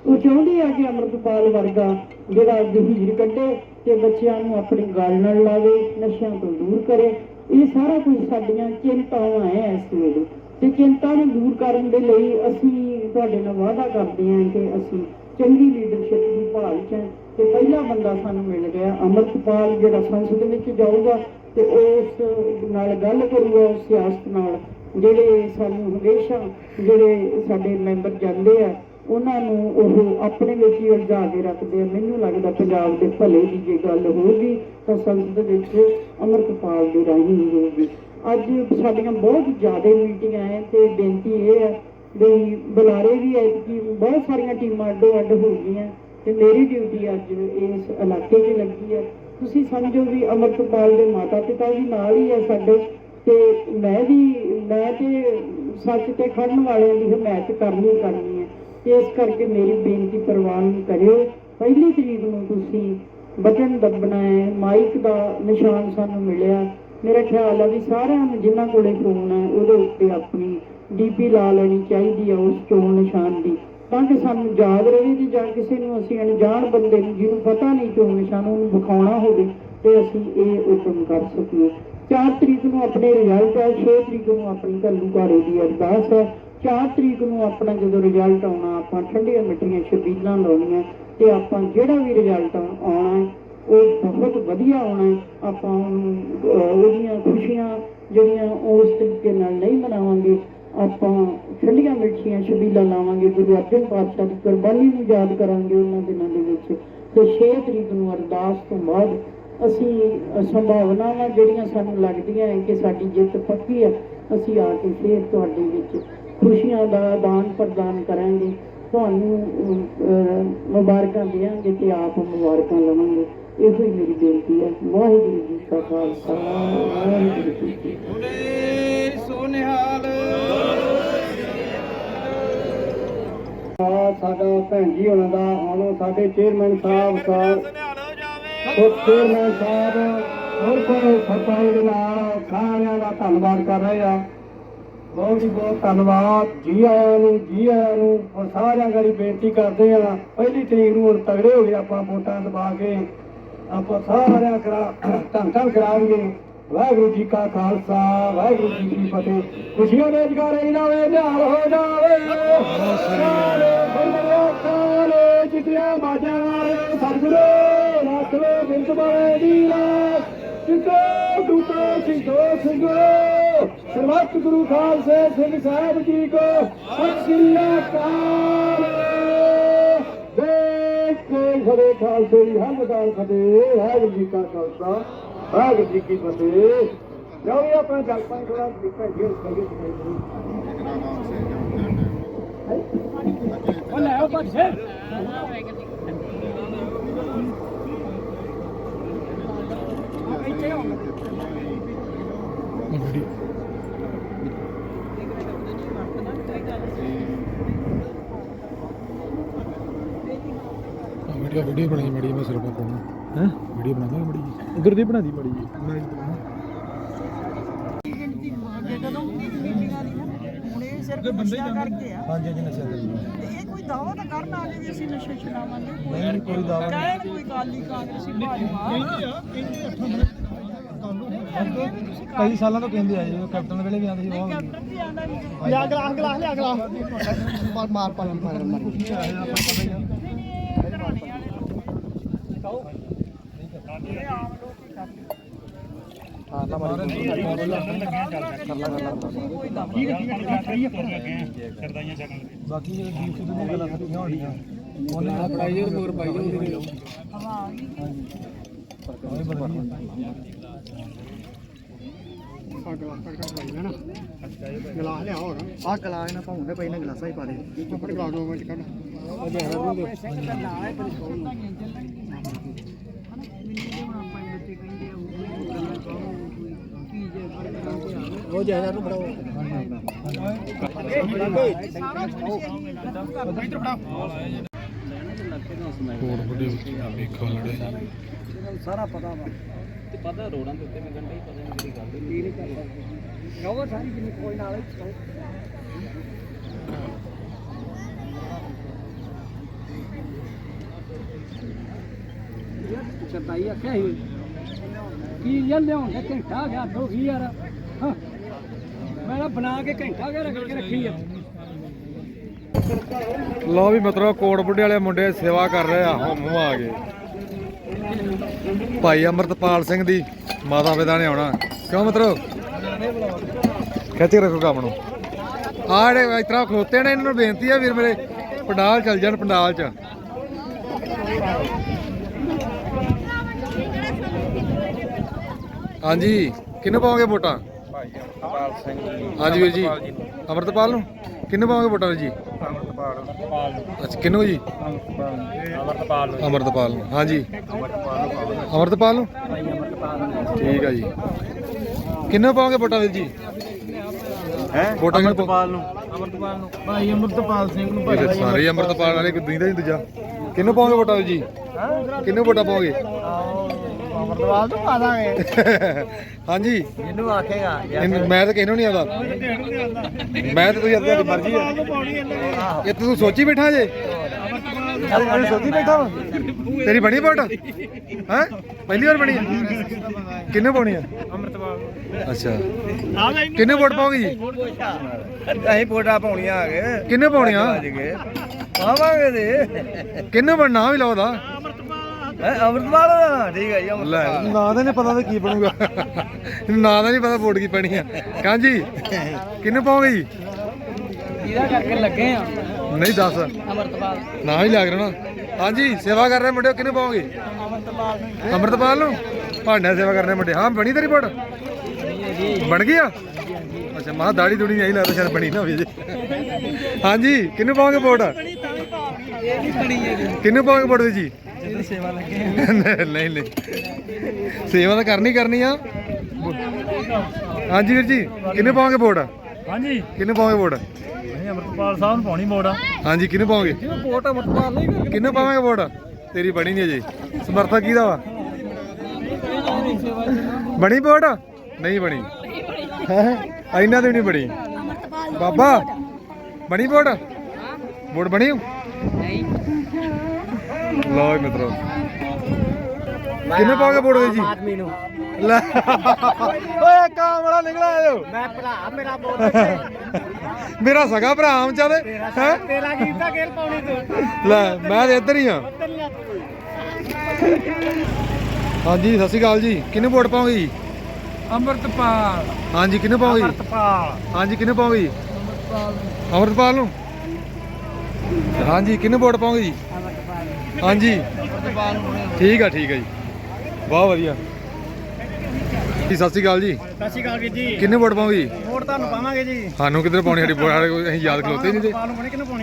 ਉਹ ਚਾਹੁੰਦੀ ਹੈ ਕਿ ਅੰਮ੍ਰਿਤਪਾਲ ਵਰਗਾ ਜਿਹੜਾ ਜ਼ਹੀਰ ਕੱਢੇ ਤੇ ਬੱਚਿਆਂ ਨੂੰ ਆਪਣੀ ਗੱਲ ਨਾਲ ਲਾਵੇ, ਨਸ਼ਿਆਂ ਤੋਂ ਦੂਰ ਕਰੇ। ਇਹ ਸਾਰਾ ਕੁਝ ਸਾਡੀਆਂ ਚਿੰਤਾਵਾਂ ਹੈ ਇਸ ਵੇਲੇ। ਤੇ ਚਿੰਤਾ ਨੂੰ ਦੂਰ ਕਰਨ ਦੇ ਲਈ ਅਸੀਂ ਤੁਹਾਡੇ ਨਾਲ ਵਾਅਦਾ ਕਰਦੇ ਹਾਂ ਕਿ ਅਸੀਂ ਚੰਗੀ ਲੀਡਰਸ਼ਿਪ ਦੀ ਭਾਲ 'ਚ ਤੇ ਪਹਿਲਾ ਬੰਦਾ ਸਾਨੂੰ ਮਿਲ ਗਿਆ, ਅੰਮ੍ਰਿਤਪਾਲ ਜਿਹੜਾ ਸੰਸਦ ਵਿੱਚ ਜਾਊਗਾ ਤੇ ਉਸ ਨਾਲ ਗੱਲ ਕਰੂਗਾ, ਉਸ ਸਿਆਸਤ ਨਾਲ। ਜਿਹੜੇ ਸਾਨੂੰ ਹਮੇਸ਼ਾ ਜਿਹੜੇ ਸਾਡੇ ਮੈਂਬਰ ਜਾਂਦੇ ਆ, ਉਹਨਾਂ ਨੂੰ ਉਹ ਆਪਣੇ ਵਿੱਚ ਹੀ ਉਲਝਾ ਕੇ ਰੱਖਦੇ ਆ। ਮੈਨੂੰ ਲੱਗਦਾ ਪੰਜਾਬ ਦੇ ਭਲੇ ਦੀ ਜੇ ਗੱਲ ਹੋਊਗੀ, ਤਾਂ ਸੰਸਦ ਵਿੱਚ ਅੰਮ੍ਰਿਤਪਾਲ ਦੇ ਰਾਹੀਂ ਹੀ ਹੋਊਗੀ। ਅੱਜ ਸਾਡੀਆਂ ਬਹੁਤ ਜ਼ਿਆਦਾ ਮੀਟਿੰਗਾਂ ਹੈ ਤੇ ਬੇਨਤੀ ਇਹ ਹੈ ਵੀ ਬੁਲਾਰੇ ਵੀ ਹੈ ਕਿ ਬਹੁਤ ਸਾਰੀਆਂ ਟੀਮਾਂ ਅੱਡੋ ਅੱਡ ਹੋ ਗਈਆਂ। ਤੇ ਮੇਰੀ ਡਿਊਟੀ ਅੱਜ ਇਸ ਇਲਾਕੇ 'ਚ ਲੱਗੀ ਹੈ। ਤੁਸੀਂ ਸਮਝੋ ਵੀ ਅੰਮ੍ਰਿਤਪਾਲ ਦੇ ਮਾਤਾ ਪਿਤਾ ਵੀ ਨਾਲ ਹੀ ਹੈ ਸਾਡੇ ਤੇ ਮੈਂ ਵੀ, ਮੈਂ ਤੇ ਸੱਚ ਤੇ ਖੜਨ ਵਾਲਿਆਂ ਦੀ ਹਮਾਇਤ ਕਰਨੀ ਕਰਨੀ ਹੈ। ਇਸ ਕਰਕੇ ਮੇਰੀ ਬੇਨਤੀ ਪ੍ਰਵਾਨ ਕਰਿਓ। ਪਹਿਲੀ ਤਰੀਕ ਨੂੰ ਤੁਸੀਂ ਬਟਨ ਦੱਬਣਾ ਹੈ, ਮਾਈਕ ਦਾ ਨਿਸ਼ਾਨ ਸਾਨੂੰ ਮਿਲਿਆ। ਮੇਰਾ ਖਿਆਲ ਹੈ ਵੀ ਸਾਰਿਆਂ ਨੂੰ ਜਿਨ੍ਹਾਂ ਕੋਲੇ ਫੋਨ ਹੈ, ਉਹਦੇ ਉੱਤੇ ਆਪਣੀ ਡੀਪੀ ਲਾ ਲੈਣੀ ਚਾਹੀਦੀ ਹੈ, ਉਸ ਚੋਣ ਨਿਸ਼ਾਨ ਦੀ। ਤਾਂ ਕਿ ਸਾਨੂੰ ਯਾਦ ਰਹੇ ਤੇ ਜਾਂ ਕਿਸੇ ਨੂੰ ਅਸੀਂ ਅਣਜਾਣ ਬੰਦੇ ਨੂੰ ਜਿਹਨੂੰ ਪਤਾ ਨਹੀਂ ਚੋਣ ਨਿਸ਼ਾਨ ਉਹਨੂੰ ਵਿਖਾਉਣਾ ਹੋਵੇ ਤੇ ਅਸੀਂ ਇਹ ਉਦਮ ਕਰ ਸਕੀਏ। 4 ਤਰੀਕ ਨੂੰ ਆਪਣੇ ਰਿਜ਼ਲਟ ਹੈ 6 ਤਰੀਕ ਨੂੰ ਆਪਣੀ ਘੱਲੂ ਘੱਲੂਘਾਰੇ ਦੀ ਅਰਦਾਸ ਹੈ। 4 ਤਰੀਕ ਨੂੰ ਆਪਣਾ ਜਦੋਂ ਰਿਜ਼ਲਟ ਆਉਣਾ ਆਪਾਂ ਠੰਡੀਆਂ ਮਿੱਠੀਆਂ ਛਬੀਲਾਂ ਲਾਉਣੀਆਂ ਤੇ ਆਪਾਂ ਜਿਹੜਾ ਵੀ ਰਿਜ਼ਲਟ ਆਉਣਾ ਉਹ ਬਹੁਤ ਵਧੀਆ ਆਉਣਾ ਆਪਾਂ ਉਹਨੂੰ, ਉਹਦੀਆਂ ਖੁਸ਼ੀਆਂ ਜਿਹੜੀਆਂ ਉਸ ਤਰੀਕੇ ਨਾਲ ਨਹੀਂ ਮਨਾਵਾਂਗੇ ਆਪਾਂ ਠੰਡੀਆਂ ਮਿੱਠੀਆਂ ਛਬੀਲਾਂ ਲਾਵਾਂਗੇ ਗੁਰੂ ਅਰਜਨ ਪਾਤਸ਼ਾਹ ਦੀ ਕੁਰਬਾਨੀ ਨੂੰ ਯਾਦ ਕਰਾਂਗੇ ਉਹਨਾਂ ਦਿਨਾਂ ਦੇ ਵਿੱਚ। ਤੇ 6 ਤਰੀਕ ਨੂੰ ਅਰਦਾਸ ਤੋਂ ਬਾਅਦ ਅਸੀਂ ਸੰਭਾਵਨਾਵਾਂ ਜਿਹੜੀਆਂ ਸਾਨੂੰ ਲੱਗਦੀਆਂ ਹੈ ਕਿ ਸਾਡੀ ਜਿੱਤ ਪੱਕੀ ਹੈ, ਅਸੀਂ ਆ ਕੇ ਫੇਰ ਤੁਹਾਡੇ ਵਿੱਚ ਖੁਸ਼ੀਆਂ ਦਾ ਦਾਨ ਪ੍ਰਦਾਨ ਕਰਾਂਗੇ। ਤੁਹਾਨੂੰ ਮੁਬਾਰਕਾਂ ਦੇਵਾਂਗੇ ਤੇ ਆਪ ਮੁਬਾਰਕਾਂ ਲਵਾਂਗੇ। ਇਹੋ ਹੀ ਮੇਰੀ ਬੇਨਤੀ ਹੈ। ਵਾਹਿਗੁਰੂ ਜੀ ਕਾ ਖਾਲਸਾ, ਵਾਹਿਗੁਰੂ ਜੀ ਕੀ ਫਤਿਹ। ਸੋਨਿਹਾਲ। ਆ ਸਾਡਾ ਭੈਣ ਜੀ ਉਹਨਾਂ ਦਾ ਹੁਣ ਸਾਡੇ ਚੇਅਰਮੈਨ ਸਾਹਿਬ ਸਾਹਿਬ ਚੇਅਰਮੈਨ ਸਾਹਿਬ ਹੋਰ ਕੋਈ ਸਰਪੰਚ ਦੇ ਨਾਲ ਸਾਰਿਆਂ ਦਾ ਧੰਨਵਾਦ ਕਰ ਰਹੇ ਆ। ਬਹੁਤ ਹੀ ਬਹੁਤ ਧੰਨਵਾਦ। ਜੀ ਆਇਆਂ ਨੂੰ, ਜੀ ਆਇਆਂ ਨੂੰ ਔਰ ਸਾਰਿਆਂ ਗੜੀ ਬੇਨਤੀ ਕਰਦੇ ਆ। ਪਹਿਲੀ ਤਰੀਕ ਨੂੰ ਹੁਣ ਤਗੜੇ ਹੋ ਗਏ ਆਪਾਂ ਵੋਟਾਂ ਦਬਾ ਕੇ। ਆਪਾਂ ਸਾਰਿਆਂ ਕਰਾ ਧੰਨ ਧੰਨ ਕਰਾਂਗੇ ਵਾਹਿਗੁਰੂ ਜੀ ਕਾ ਖਾਲਸਾ, ਵਾਹਿਗੁਰੂ ਜੀ ਕੀ ਫਤਿਹ। ਖੁਸ਼ੀਆਂ ਦੇ ਜਗਾਰੇ ਜਾਵੇ ਨਿਹਾਲ ਹੋ ਜਾਵੇ। ਸਾਰੇ ਬੰਦਿਆਂ ਬਾਜਾਂ ਵਾਲੇ ਸਤਿਗੁਰੂ ਰੱਖ ਲੋ ਬਿੰਦ ਬਾਰੇ ਦੀ ਰਾਸ ਜਿਤੋ ਟੂਟੋ ਸਿੱਧੋ ਸਿੰਘੋ ਸਰਬੱਤ ਗੁਰੂ ਖਾਲਸੇ ਸਿੰਘ ਸਾਹਿਬ ਜੀ ਕੋ ਸਤਿ ਸ੍ਰੀ ਅਕਾਲ ਦੇਖ ਕੇ ਖਾਲਸੇ ਦੀ ਹਰ ਮਦਾਨ ਫਤਿਹ ਵਾਹਿਗੁਰੂ ਜੀ ਕਾ ਖਾਲਸਾ ਵਾਹਿਗੁਰੂ ਜੀ ਕੀ ਫਤਿਹ ਲਓ ਜੀ ਆਪਣਾ ਜਲਪਾਂ ਥੋੜਾ ਦਿੱਕਾ ਜੇਲ੍ਹ ਕਰੀ ਉਹ ਸੇ ਇੱਥੇ ਆਓ ਵੀਡੀਓ ਵੀਡੀਓ ਵੀਡੀਓ ਬਣਾਈ ਮੜੀ ਮੈਂ ਸਿਰ ਪਾ ਪਾਉਣਾ ਹੈ? ਵੀਡੀਓ ਬਣਾ ਦਾਂਗੇ ਮੜੀ ਜੀ ਗੁਰਦੀਪ ਬਣਾ ਦੀ ਮੜੀ ਜੀ ਮੈਂ ਹੁਣ ਇਹ ਸਿਰਫ ਨਸ਼ਾ ਕਰਕੇ ਆ। ਹਾਂਜੀ ਹਾਂਜੀ ਨਸ਼ਾ ਤੇ ਇਹ ਕੋਈ ਦਾਵਾ ਤਾਂ ਕਰਨ ਆ ਜੇ ਵੀ ਅਸੀਂ ਨਸ਼ਾ ਛਡਾਵਾਂਗੇ ਨਹੀਂ ਕੋਈ ਦਾਵਾ ਕਹਿਣ ਕੋਈ ਕਾਲੀ ਕਾਂਗਰਸੀ ਭਾਜਪਾ ਕਈ ਸਾਲਾਂ ਤੋਂ ਕਹਿੰਦੇ ਆਏ ਕੈਪਟਨ ਵੇਲੇ ਵੀ ਆਉਂਦੇ ਸੀ ਬਹੁਤ ਕੈਪਟਨ ਵੀ ਆਂਦਾ ਨਹੀਂ ਲਿਆ ਗਲਾਸ ਗਲਾਸ ਲਿਆ ਗਲਾਸ। ਮਾਰ ਪਾ ਮਾਰ ਮਾਰ। ਹਾਂ ਨਾ ਮਾਰੀ ਬਾਕੀ ਜਿਹੜੇ ਦੀਪ ਗੱਲਾਂ ਉਹਨੇ ਪਾਈ ਹਵਾ ਆ ਗਈ ਗਲਾਸ ਲਿਆ ਹੋਰ ਆ ਗਲਾਸ ਨਾ ਪਾਉਂਦੇ ਪਈ ਨਾ ਗਲਾਸਾਂ ਹੀ ਪਾ ਦੇ ਆਪਣੇ ਗਲਾਸ ਦੋ ਮਿੰਟ ਕੱਢ ਉਹ ਦੇ ਹਰ ਨੂੰ ਸਿੰਘ ਦਾ ਨਾਂ ਹੈ ਪਰ ਛੋੜਨਾ ਨਹੀਂ ਚੱਲਣਾ ਮੈਨੂੰ ਤੇ ਹੁਣ ਆਪਾਂ ਇਹ ਬੱਚੇ ਕਹਿੰਦੇ ਆ ਉਹ ਗੱਲਾਂ ਕਹੋ ਕੀ ਜੇ ਫ਼ਰਕ ਨਾ ਕੋਈ ਆਵੇ ਉਹ ਦੇ ਹਰ ਨੂੰ ਫੜਾਓ। ਕੋੜ ਵੱਡੇ ਵੇਖੋ ਲੜੇ ਸਾਰਾ ਪਤਾ ਵਾ। ਤੇ ਪਤਾ ਰੋਡਾਂ ਦੇ ਉੱਤੇ ਮੈਂ ਗੰਢੇ ਹੀ ਪਤਾ ਨਹੀਂ ਗੱਲ ਦੀ ਗਾਵਾ ਸਾਰੀ ਜਿੰਨੀ ਕੋਈ ਨਾਲ ਹੀ ਚਲਾਓ ਚਤਾਈ ਆਖਿਆ ਸੀ। ਕੀ ਯਾਰ ਲਿਆਉਣ ਦਾ ਘੰਟਾ ਗਿਆ ਦੋ ਕੀ ਯਾਰ ਬਣਾ ਕੇ ਘੰਟਾ ਗਿਆ ਰੱਖ ਕੇ ਰੱਖੀ ਆ। ਲਓ ਵੀ ਮਤਲਬ ਕੋੜ ਬੁੱਢੇ ਵਾਲੇ ਮੁੰਡੇ ਸੇਵਾ ਕਰ ਰਹੇ ਆ। ਹਮ ਆ ਗਏ। ਭਾਈ ਅਮਰਤਪਾਲ ਸਿੰਘ ਦੀ ਮਾਤਾ ਪਿਤਾ ਨੇ ਆਉਣਾ। ਕਿਉਂ ਮਤਲਬ ਖਿੱਚ ਰੱਖੋ ਕੰਮ ਨੂੰ। ਆਹ ਜਿਹੜੇ ਇਸ ਤਰ੍ਹਾਂ ਖਲੋਤੇ ਨੇ, ਇਹਨਾਂ ਨੂੰ ਬੇਨਤੀ ਆ ਵੀਰ ਮੇਰੇ, ਪੰਡਾਲ ਚੱਲ ਜਾਣ, ਪੰਡਾਲ 'ਚ। ਹਾਂਜੀ, ਕਿਹਨੂੰ ਪਾਓਗੇ ਵੋਟਾਂ? ਭਾਈ ਅਮਰਪਾਲ ਸਿੰਘ ਹਾਂਜੀ ਵੀਰ ਜੀ। ਅਮਰਤਪਾਲ ਨੂੰ? ਕਿਹਨੂੰ ਪਾਓਗੇ ਵੋਟਾਂ ਜੀ? ਅਮਰਪਾਲ ਅੱਛਾ ਕਿਹਨੂੰ ਜੀ? ਅਮਰਪਾਲ ਨੂੰ। ਅਮਰਤਪਾਲ ਨੂੰ। ਹਾਂਜੀ। ਅਮਰਪਾਲ ਨੂੰ ਅਮਰਤਪਾਲ ਨੂੰ? ਭਾਈ ਅਮਰਪਾਲ ਠੀਕ ਆ ਜੀ। ਕਿੰਨੇ ਪਾਓਗੇ ਵੋਟਾਂ ਵੀਰ ਜੀ? ਹੈ? ਵੋਟਾਂ ਕਿਹਨੂੰ ਪਾਓ? ਨੂੰ। ਅਮਰਪਾਲ ਨੂੰ। ਭਾਈ ਅਮਰਪਾਲ ਸਿੰਘ ਨੂੰ ਇਹ ਤਾਂ ਸਾਰੇ ਹੀ ਅਮਰਤਪਾਲ ਵਾਲੇ ਕੋਈ ਦਿੰਦਾ ਨਹੀਂ ਦੂਜਾ। ਕਿਹਨੂੰ ਪਾਓਗੇ ਵੋਟਾਂ ਵੀਰ ਜੀ? ਕਿਹਨੂੰ ਵੋਟਾਂ ਪਾਓਗੇ? ਅਮਰਪਾਲ ਤੋਂ ਪਾ ਦਾਂਗੇ। ਹਾਂਜੀ। ਜਿਹਨੂੰ ਆਖੇਗਾ ਮੈਂ ਤਾਂ ਕਿਹਨੂੰ ਨਹੀਂ ਆਉਂਦਾ। ਮੈਂ ਤਾਂ ਤੁਸੀਂ ਤੁਹਾਡੀ ਮਰਜ਼ੀ ਆ। ਇਹ ਤੂੰ ਸੋਚੀ ਬੈਠਾ ਜੇ। ਤੂੰ ਸੋਚੀ ਬੈਠਾ ਵਾ। ਤੇਰੀ ਬਣੀ ਵੋਟ ਹੈ? ਪਹਿਲੀ ਵਾਰ ਬਣੀ ਆ? ਕਿਹਨੂੰ ਪਾਉਣੀ ਆ? ਅਮਰਪਾਲ ਅੱਛਾ। ਕਿਹਨੂੰ ਵੋਟ ਪਾਓਗੇ? ਜੀ ਅਸੀਂ ਵੋਟਾਂ ਪਾਉਣੀਆਂ ਆ ਗਏ ਕਿਹਨੂੰ ਪਾਉਣੀ ਆ ਪਾਵਾਂਗੇ ਦੇ ਕਿਹਨੂੰ ਬਣਨਾ ਵੀ ਲਾਉਦਾ ਹੈ ਅਮਰਪਾਲ ਦਾ ਠੀਕ ਹੈ ਜੀ ਲੈ। ਨਾਂ ਦਾ ਨਹੀਂ ਪਤਾ ਤਾਂ ਕੀ ਬਣੂਗਾ। ਨਾਂ ਦਾ ਨਹੀਂ ਪਤਾ ਵੋਟ ਕੀ ਪੈਣੀ ਆ। ਕਾਂਜੀ ਕਿਹਨੂੰ ਪਾਓਗੇ ਜੀ? ਇਹਦਾ ਕਰਕੇ ਲੱਗੇ ਆ। ਨਹੀਂ ਦੱਸ। ਅਮਰਤਪਾਲ ਨਾ ਹੀ ਲੱਗ ਰਿਹਾ ਹਾਂਜੀ ਸੇਵਾ ਕਰ ਰਹੇ ਮੁੰਡਿਓ ਕਿਹਨੂੰ ਪਾਓਗੇ? ਅਮਰਤਪਾਲ ਨੂੰ। ਅੰਮ੍ਰਿਤਪਾਲ ਨੂੰ? ਭਾਂਡਿਆਂ ਸੇਵਾ ਕਰਨੇ ਮੁੰਡੇ। ਹਾਂ ਬਣੀ ਤੇਰੀ ਵੋਟ? ਬਣ ਗਈ ਆ? ਅੱਛਾ ਮਾਂ ਦਾੜੀ ਦੂੜੀ ਨਹੀਂ ਆਈ ਲੱਗਦਾ ਸ਼ਾਇਦ ਬਣੀ ਨਾ ਹੋਵੇ ਜੀ। ਹਾਂਜੀ ਕਿਹਨੂੰ ਪਾਓਗੇ ਵੋਟ? ਇਹ ਵੀ ਬਣੀ ਹੈ ਜੀ। ਕਿਹਨੂੰ ਪਾਓਗੇ ਵੋਟ ਜੀ? ਜਿਹਦੀ ਸੇਵਾ ਲੱਗੇ। ਨਹੀਂ ਨਹੀਂ। ਸੇਵਾ ਤਾਂ ਕਰਨੀ ਕਰਨੀ ਆ। ਹਾਂਜੀ ਵੀਰ ਜੀ ਕਿਹਨੂੰ ਪਾਓਗੇ ਵੋਟ? ਹਾਂਜੀ। ਕਿਹਨੂੰ ਪਾਓਗੇ ਵੋਟ? ਅਸੀਂ ਅਮਰਪਾਲ ਸਾਹਿਬ ਨੂੰ ਪਾਉਣੀ ਵੋਟ। ਹਾਂਜੀ ਕਿਹਨੂੰ ਪਾਓਗੇ? ਵੋਟ ਅਮਰਪਾਲ ਨਹੀਂ ਕਿਹਨੂੰ ਪਾਵਾਂਗੇ ਵੋਟ? ਤੇਰੀ ਬਣੀ ਨਹੀਂ ਅਜੇ। ਸਮਰਥਕ ਕਿਹਦਾ ਵਾ? ਬਣੀ ਵੋਟ? ਨਹੀਂ ਬਣੀ। ਹੈ? ਇਹਨਾਂ ਦੀ ਵੀ ਨਹੀਂ ਬਣੀ। ਬਾਬਾ ਬਣੀ ਵੋਟ? ਵੋਟ ਬਣੀ? ਨਹੀਂ। ਲਓ ਜੀ ਮਿੱਤਰੋ। ਕਿਹਨੂੰ ਪਾਓਗੇ ਵੋਟ ਜੀ? ਆਦਮੀ ਨੂੰ। ਲੈ। ਓਏ ਕਾਮੜਾ ਨਿਕਲ ਆਇਓ ਮੈਂ ਭਰਾ ਮੇਰਾ ਵੋਟ ਮੇਰਾ ਸਗਾ ਭਰਾ ਆਮਚਾ ਦੇ ਹੈ? ਤੇਰਾ ਕੀਤਾ ਗੇਲ ਪਾਉਣੀ ਤੂੰ? ਲੈ ਮੈਂ ਤੇ ਇੱਧਰ ਹੀ ਆ। ਹਾਂਜੀ ਸਤਿ ਸ਼੍ਰੀ ਅਕਾਲ ਜੀ। ਕਿਹਨੂੰ ਵੋਟ ਪਾਓਗੇ ਜੀ? ਅਮਰਪਾਲ ਹਾਂਜੀ ਕਿਹਨੂੰ ਪਾਓਗੇ ਜੀ? ਅਮਰਪਾਲ ਹਾਂਜੀ ਕਿਹਨੂੰ ਪਾਓਗੇ ਜੀ? ਅਮਰਤਪਾਲ ਨੂੰ? ਹਾਂਜੀ ਕਿਹਨੂੰ ਵੋਟ ਪਾਓਗੇ ਜੀ? ਹਾਂਜੀ। ਠੀਕ ਆ ਠੀਕ ਆ ਜੀ। ਬਹੁਤ ਵਧੀਆ। ਜੀ ਸਤਿ ਸ਼੍ਰੀ ਅਕਾਲ ਜੀ। ਸਤਿ ਸ਼੍ਰੀ ਅਕਾਲ ਵੀਰ ਜੀ। ਕਿਹਨੂੰ ਵੋਟ ਪਾਓਗੇ ਜੀ? ਵੋਟ ਤੁਹਾਨੂੰ ਪਾਵਾਂਗੇ ਜੀ। ਸਾਨੂੰ ਕਿੱਧਰ ਪਾਉਣੀ ਸਾਡੀ ਵੋਟ? ਅਸੀਂ ਯਾਦ ਖਲੋਤੇ ਨਹੀਂ ਤੇ।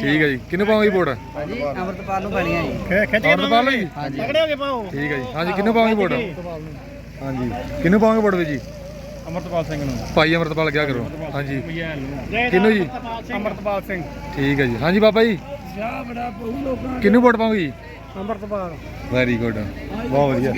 ਠੀਕ ਹੈ ਜੀ। ਕਿਹਨੂੰ ਪਾਓਗੇ ਵੋਟ? ਹਾਂਜੀ ਅਮਰਤਪਾਲ ਨੂੰ ਬਣੀ ਆ ਜੀ। ਖਿੱਚ ਅਮਰਤਪਾਲ ਨੂੰ ਜੀ? ਹਾਂਜੀ ਤਗੜੇ ਹੋ ਕੇ ਪਾਓ। ਠੀਕ ਹੈ ਜੀ। ਹਾਂਜੀ ਕਿਹਨੂੰ ਪਾਓਗੇ ਵੋਟ? ਹਾਂਜੀ। ਕਿਹਨੂੰ ਪਾਓਗੇ ਵੋਟ ਵੀ ਜੀ? ਅਮਰਪਾਲ ਸਿੰਘ ਨੂੰ। ਭਾਈ ਅਮਰਤਪਾਲ ਕਿਆ ਕਰੋ? ਹਾਂਜੀ। ਕਿਹਨੂੰ ਕਿਹਨੂੰ ਜੀ? ਅਮਰਪਾਲ ਸਿੰਘ। ਠੀਕ ਹੈ ਜੀ। ਹਾਂਜੀ ਬਾਬਾ ਜੀ। ਜਾ ਬੜਾ ਬਹੁ ਲੋਕਾਂ ਕਿਹਨੂੰ ਵੋਟ ਪਾਓਗੇ ਜੀ? ਅੰਮ੍ਰਿਤਪਾਲ। ਵੈਰੀ ਗੁੱਡ ਬਹੁਤ ਵਧੀਆ।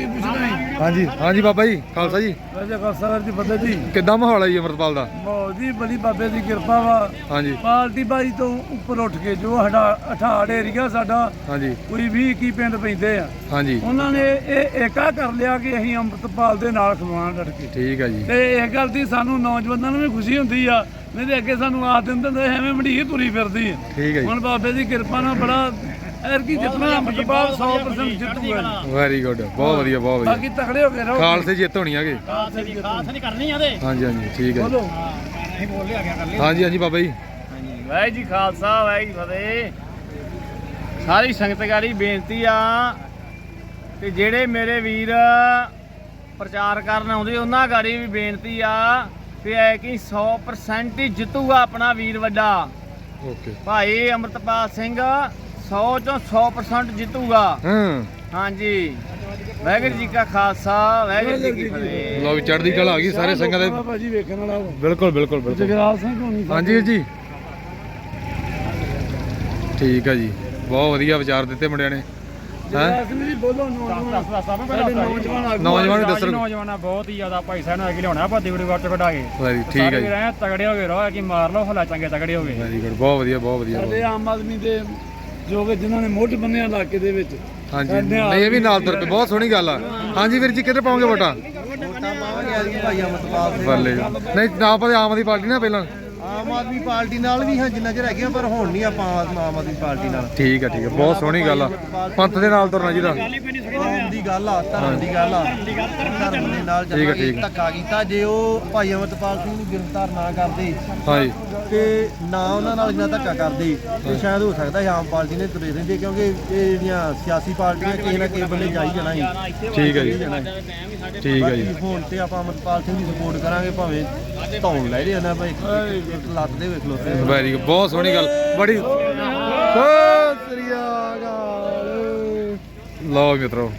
ਹਾਂਜੀ ਹਾਂਜੀ ਬਾਬਾ ਜੀ ਖਾਲਸਾ ਜੀ। ਰਾਜਾ ਖਾਲਸਾ ਜੀ ਫਤਿਹ ਜੀ। ਕਿੱਦਾਂ ਮਾਹੌਲ ਹੈ ਜੀ ਅਮਰਤਪਾਲ ਦਾ? ਬਹੁਤ ਜੀ ਬੜੀ ਬਾਬੇ ਦੀ ਕਿਰਪਾ ਵਾ। ਹਾਂਜੀ। ਪਾਲਟੀ ਬਾਈ ਤੋਂ ਉੱਪਰ ਉੱਠ ਕੇ ਜੋ ਸਾਡਾ ਅਠਾੜ ਏਰੀਆ ਸਾਡਾ ਹਾਂਜੀ। ਕੋਈ 20 21 ਪਿੰਡ ਪੈਂਦੇ ਆ। ਹਾਂਜੀ। ਉਹਨਾਂ ਨੇ ਇਹ ਏਕਾ ਕਰ ਲਿਆ ਕਿ ਅਸੀਂ ਅੰਮ੍ਰਿਤਪਾਲ ਦੇ ਨਾਲ ਖਵਾਨ ਡਟ ਕੇ। ਠੀਕ ਹੈ ਜੀ। ਤੇ ਇਸ ਗੱਲ ਦੀ ਸਾਨੂੰ ਨੌਜਵਾਨਾਂ ਨੂੰ ਵੀ ਖੁਸ਼ੀ ਹੁੰਦੀ ਆ। ਨਹੀਂ ਤੇ ਅੱਗੇ ਸਾਨੂੰ ਆਖ ਦਿੰਦੇ ਐਵੇਂ ਮੰਡੀਰ ਤੁਰੀ ਫਿਰਦੀ ਹੈ ਠੀਕ ਹੈ ਜੀ। ਹੁਣ ਬਾਬੇ ਦੀ ਕਿਰਪਾ ਨਾਲ ਬੜਾ ਐਰਕੀ ਜਿੱਤਣਾ ਅੰਮ੍ਰਿਤਪਾਲ 100% ਜਿੱਤੂਗਾ। ਵੈਰੀ ਗੁੱਡ ਬਹੁਤ ਵਧੀਆ ਬਹੁਤ ਵਧੀਆ। ਬਾਕੀ ਤਕੜੇ ਹੋ ਕੇ ਰਹੋ। ਖਾਲਸੇ ਜਿੱਤ ਹੋਣੀ ਹੈਗੇ ਖਾਸ ਨਹੀਂ ਕਰਨੀ ਆ ਦੇ ਹਾਂਜੀ ਹਾਂਜੀ ਠੀਕ ਹੈ ਜੀ। ਬੋਲੋ। ਹਾਂਜੀ ਹਾਂਜੀ ਬਾਬਾ ਜੀ। ਵਾਹਿਗੁਰੂ ਜੀ ਖਾਲਸਾ ਵਾਹਿਗੁਰੂ ਜੀ ਫਤਿਹ। ਸਾਰੀ ਸੰਗਤ ਗਾੜੀ ਬੇਨਤੀ ਆ ਕਿ ਜਿਹੜੇ ਮੇਰੇ ਵੀਰ ਪ੍ਰਚਾਰ ਕਰਨ ਆਉਂਦੇ ਉਹਨਾਂ ਗਾੜੀ ਵੀ ਬੇਨਤੀ ਆ ਕਿ ਐ ਕਿ 100% ਹੀ ਜਿੱਤੂਗਾ ਆਪਣਾ ਵੀਰ ਵੱਡਾ। ਓਕੇ ਭਾਈ ਅਮਰਤਪਾਲ ਸਿੰਘ 100 ਚੋਂ 100% ਜਿੱਤੂਗਾ। ਹਾਂ। ਹਾਂਜੀ। ਵਾਹਿਗੁਰੂ ਜੀ ਕਾ ਖਾਲਸਾ ਵਾਹਿਗੁਰੂ ਜੀ ਕੀ ਫਤਿਹ। ਲੋ ਵੀ ਚੜ੍ਹਦੀ ਕਲਾ ਆ ਗਈ ਸਾਰੇ ਸੰਗਤ ਦੇ ਭਾਜੀ ਵੇਖਣ ਵਾਲਾ। ਬਿਲਕੁਲ ਬਿਲਕੁਲ ਬਿਲਕੁਲ। ਜਗਰਾਜ ਸਿੰਘ ਹੋਣੀ ਹਾਂਜੀ ਜੀ। ਠੀਕ ਹੈ ਜੀ। ਬਹੁਤ ਵਧੀਆ ਵਿਚਾਰ ਦਿੱਤੇ ਮੁੰਡਿਆਂ ਨੇ। ਹੈ? ਜਗਰਾਜ ਸਿੰਘ ਜੀ ਬੋਲੋ ਨੌਜਵਾਨ। ਦੱਸਣ। ਨੌਜਵਾਨਾਂ ਬਹੁਤ ਹੀ ਜ਼ਿਆਦਾ ਭਾਈ ਸਾਹਿਬ ਨੂੰ ਅੱਗੇ ਲਿਆਉਣਾ ਭਾਦੀ ਵੀਡੀਓ ਵਾਟ ਕਢਾ ਕੇ। ਵੈਰੀ ਠੀਕ ਹੈ ਜੀ। ਤਗੜੇ ਹੋ ਗਏ ਰਹੋ ਕਿ ਮਾਰ ਲਓ ਹਲਾ ਚੰਗੇ ਤਗੜੇ ਹੋ ਗਏ। ਵੈਰੀ ਗੁੱਡ ਬਹੁਤ ਵਧੀਆ ਬਹੁਤ ਵਧੀਆ ਬਹੁਤ ਸਾਡੇ ਆਮ ਆਦਮੀ ਦੇ ਜੋ ਕਿ ਜਿਨ੍ਹਾਂ ਨੇ ਮੁੱਢ ਬੰਨਿਆ ਇਲਾਕੇ ਦੇ ਵਿੱਚ। ਹਾਂਜੀ। ਨਹੀਂ ਇਹ ਵੀ ਨਾਲ ਤੁਰ ਪਏ। ਬਹੁਤ ਸੋਹਣੀ ਗੱਲ ਆ। ਹਾਂਜੀ ਵੀਰ ਜੀ ਕਿੱਧਰ ਪਾਉਂਗੇ ਵੋਟਾਂ? ਬੱਲੇ ਜੀ। ਨਹੀਂ ਨਾ ਆਪਾਂ ਆਮ ਆਦਮੀ ਪਾਰਟੀ ਨਾਲ ਪਹਿਲਾਂ। ਆਮ ਆਦਮੀ ਪਾਰਟੀ ਨਾਲ ਵੀ ਹਾਂ ਜਿੰਨਾ ਚਿਰ ਹੈਗੇ ਪਰ ਹੁਣ ਨਹੀਂ ਆਪਾਂ ਆਮ ਆਦਮੀ ਪਾਰਟੀ ਨਾਲ। ਠੀਕ ਹੈ ਠੀਕ ਹੈ ਬਹੁਤ ਸੋਹਣੀ ਗੱਲ ਆ। ਪੰਥ ਦੇ ਨਾਲ ਤੁਰਨਾ ਜਿਹਦਾ ਆਮ ਦੀ ਗੱਲ ਆ ਧਰਮ ਦੀ ਗੱਲ ਆ। ਧਰਮ ਦੇ ਨਾਲ। ਧੱਕਾ ਕੀਤਾ। ਜੇ ਉਹ ਭਾਈ ਅਮਰਤਪਾਲ ਸਿੰਘ ਨੂੰ ਗ੍ਰਿਫਤਾਰ ਨਾ ਕਰਦੇ ਹਾਂਜੀ। ਤੇ ਨਾ ਉਹਨਾਂ ਨਾਲ ਜਿੰਨਾ ਧੱਕਾ ਕਰਦੇ ਤੇ ਸ਼ਾਇਦ ਹੋ ਸਕਦਾ ਆਮ ਪਾਰਟੀ ਨੇ ਤੁਰੇ ਰਹਿੰਦੇ ਕਿਉਂਕਿ ਇਹ ਜਿਹੜੀਆਂ ਸਿਆਸੀ ਪਾਰਟੀਆਂ ਕਿਸੇ ਨਾ ਕਿਸੇ ਬੰਨੇ ਜਾਈ ਜਾਣਾ ਸੀ। ਠੀਕ ਹੈ ਜੀ। ਠੀਕ ਹੈ ਜੀ। ਹੁਣ ਤੇ ਆਪਾਂ ਅਮਰਤਪਾਲ ਸਿੰਘ ਦੀ ਸਪੋਰਟ ਕਰਾਂਗੇ ਭਾਵੇਂ ਧੌਣ ਲੈ ਰਹੇ ਉਹਨਾਂ ਭਾਈ ਇੱਕ ਲੱਤ ਦੇ ਵੇਖ ਲੋ ਵੈਰੀ ਬਹੁਤ ਸੋਹਣੀ ਗੱਲ। ਬੜੀ ਸਤਿ ਸ੍ਰੀ ਅਕਾਲ। ਲਓ ਮਿੱਤਰੋ।